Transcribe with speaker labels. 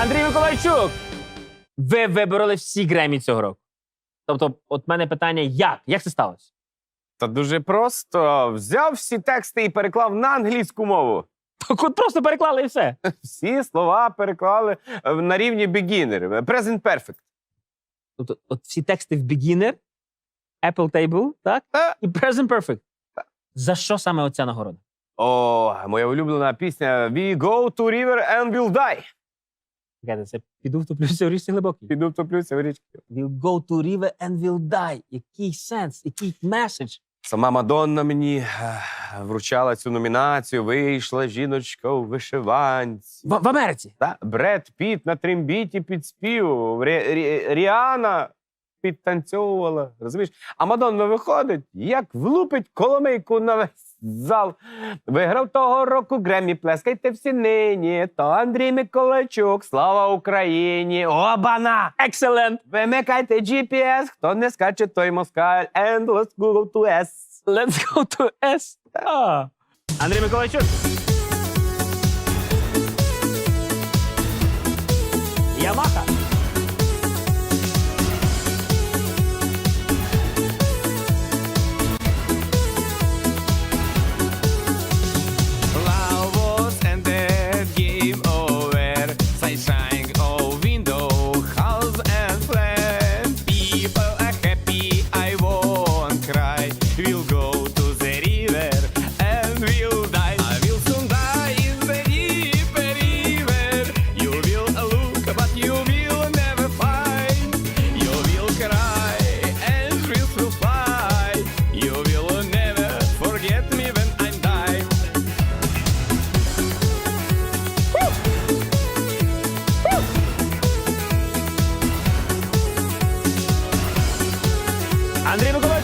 Speaker 1: Андрій Миколайчук. Ви вибороли всі Гремі цього року. Тобто, от мене питання: як? Як це сталося?
Speaker 2: Та дуже просто взяв всі тексти і переклав на англійську мову.
Speaker 1: Так от просто переклали і все.
Speaker 2: Всі слова переклали е, на рівні beginner, present perfect.
Speaker 1: Тобто, от всі тексти в beginner, Apple Table, так?
Speaker 2: Та,
Speaker 1: І Present Perfect. За що саме оця нагорода?
Speaker 2: О, моя улюблена пісня We go to river and we'll die.
Speaker 1: Чекайте, це піду втоплюся в річці глибокій.
Speaker 2: Піду втоплюся в річку.
Speaker 1: We'll go to river and we'll die. Який сенс, який меседж?
Speaker 2: Сама Мадонна мені е, вручала цю номінацію. Вийшла жіночка у вишиванці.
Speaker 1: В, в Америці.
Speaker 2: Та, Бред Піт на трембіті підспівував. Рі, Рі, Ріана підтанцьовувала. Розумієш? А Мадонна виходить, як влупить коломийку на весь зал. Виграв того року Гремі, плескайте всі нині. То Андрій Миколайчук, слава Україні! Обана!
Speaker 1: Excellent!
Speaker 2: Вимикайте GPS, хто не скаче, той москаль. And let's go to S.
Speaker 1: Let's go to S. А. Андрій Миколайчук. Ямаха. Андрій Миколайчук.